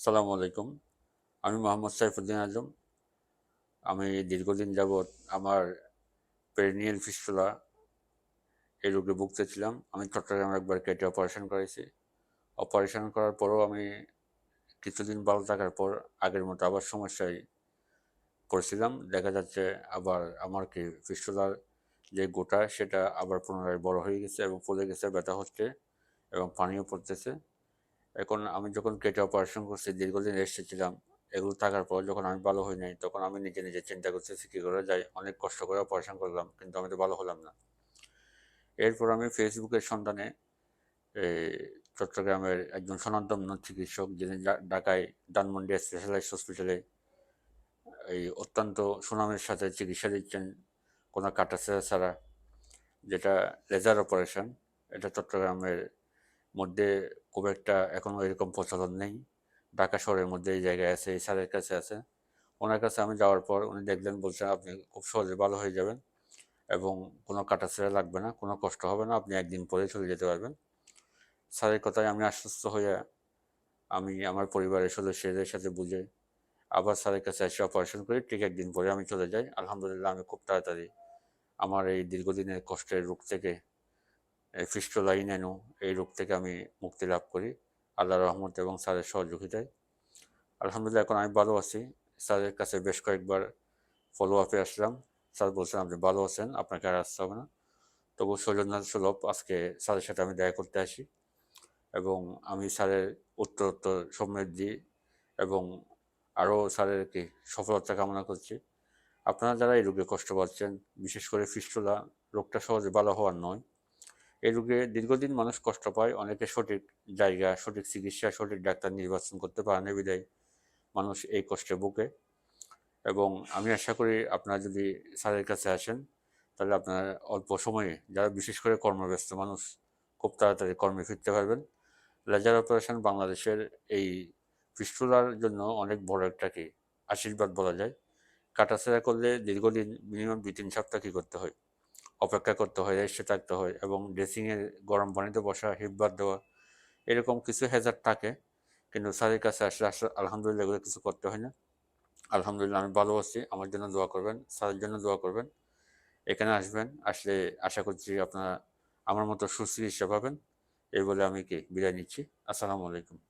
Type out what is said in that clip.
সালামু আলাইকুম। আমি মোহাম্মদ সাইফুদ্দিন আজম। আমি দীর্ঘদিন যাবৎ আমার পেরিনিয়াল ফিস্টুলা এই রোগে ভুগতেছিলাম আমি চট্টগ্রামে একবার কেটে অপারেশন করেছি। অপারেশন করার পরও আমি কিছুদিন ভালো থাকার পর আগের মতো আবার সমস্যায় পড়ছিলাম। দেখা যাচ্ছে আবার আমার কি ফিস্টুলার যে গোটা সেটা আবার পুনরায় বড় হয়ে গেছে এবং ফুলে গেছে, ব্যথা হচ্ছে এবং পানিও পড়তেছে। এখন আমি যখন কেটে অপারেশন করছি, দীর্ঘদিন রেস্টে ছিলাম, এগুলো থাকার পর যখন আমি ভালো হই নাই, তখন আমি নিজে নিজে চিন্তা করতেছি কী করে যাই। অনেক কষ্ট করে অপারেশন করলাম, কিন্তু আমি তো ভালো হলাম না। এরপর আমি ফেসবুকের সন্ধানে চট্টগ্রামের একজন সনাতন চিকিৎসক যিনি ঢাকায় ডানমন্ডি স্পেশালাইজ হসপিটালে এই অত্যন্ত সুনামের সাথে চিকিৎসা দিচ্ছেন কোনো কাটাছেড়া ছাড়া, যেটা লেজার অপারেশন এটা চট্টগ্রামের মধ্যে খুব একটা এখনও এরকম প্রচলন নেই। ঢাকা শহরের মধ্যে এই জায়গায় আছে, এই স্যারের কাছে আছে। ওনার কাছে আমি যাওয়ার পর উনি দেখলেন, বলছেন আপনি খুব সহজে ভালো হয়ে যাবেন এবং কোনো কাটা কাটাছেড়া লাগবে না, কোনো কষ্ট হবে না, আপনি একদিন পরে চলে যেতে পারবেন। স্যারের কথায় আমি আশ্বস্ত হয়ে আমি আমার পরিবারের সদস্যদের সাথে বুঝে আবার স্যারের কাছে এসে অপারেশন করি, ঠিক একদিন পরে আমি চলে যাই। আলহামদুলিল্লাহ আমি খুব তাড়াতাড়ি আমার এই দীর্ঘদিনের কষ্টের রোগ থেকে ফিস্টোলাইনেনো এই রোগ থেকে আমি মুক্তি লাভ করি। আল্লাহ রহমত এবং স্যারের সহযোগিতায়। আলহামদুলিল্লাহ, এখন আমি ভালো আছি। স্যারের কাছে বেশ কয়েকবার ফলো আপে আসলাম। স্যার বলছেন, আপনি ভালো আছেন? আপনাকে আর আসতে হবে না তবু সৌজন্য সুলভ আজকে স্যারের সাথে আমি দেখা করতে আসি এবং আমি স্যারের উত্তরোত্তর উত্তর সমৃদ্ধি এবং আরও স্যারের কি সফলতা কামনা করছি। আপনারা যারা এই রোগে কষ্ট পাচ্ছেন, বিশেষ করে ফিস্টুলা রোগটা সহজে ভালো হওয়ার নয় এই রোগে দীর্ঘদিন মানুষ কষ্ট পায়, অনেকে সঠিক জায়গা, সঠিক চিকিৎসা, সঠিক ডাক্তার নির্বাচন করতে পারে না বিদায়। মানুষ এই কষ্টে বুকে এবং আমি আশা করি আপনারা যদি স্যারের কাছে আসেন, তাহলে আপনার অল্প সময়ে, যারা বিশেষ করে কর্মব্যস্ত মানুষ, খুব তাড়াতাড়ি কর্মে ফিরতে পারবেন। লেজার অপারেশন বাংলাদেশের এই ফিস্টুলার জন্য অনেক বড় একটা কি আশীর্বাদ বলা যায়। কাটাছেড়া করলে দীর্ঘদিন মিনিমাম দুই তিন সপ্তাহ কী করতে হয়? অপেক্ষা করতে হয় রেস্টে থাকতে হয় এবং ড্রেসিংয়ে গরম পানিতে বসা হিপবার দেওয়া, এরকম কিছু হেজার থাকে। কিন্তু স্যারের কাছে আসলে আসলে আলহামদুলিল্লাহ এগুলো কিছু করতে হয় না। আলহামদুলিল্লাহ আমি ভালো আছি, আমার জন্য দোয়া করবেন, স্যারের জন্য দোয়া করবেন। এখানে আসবেন, আসলে আশা করছি আপনারা আমার মতো সুশ্রী সুচিকিৎসা পাবেন এই বলে আমি কি বিদায় নিচ্ছি। আসসালামু আলাইকুম।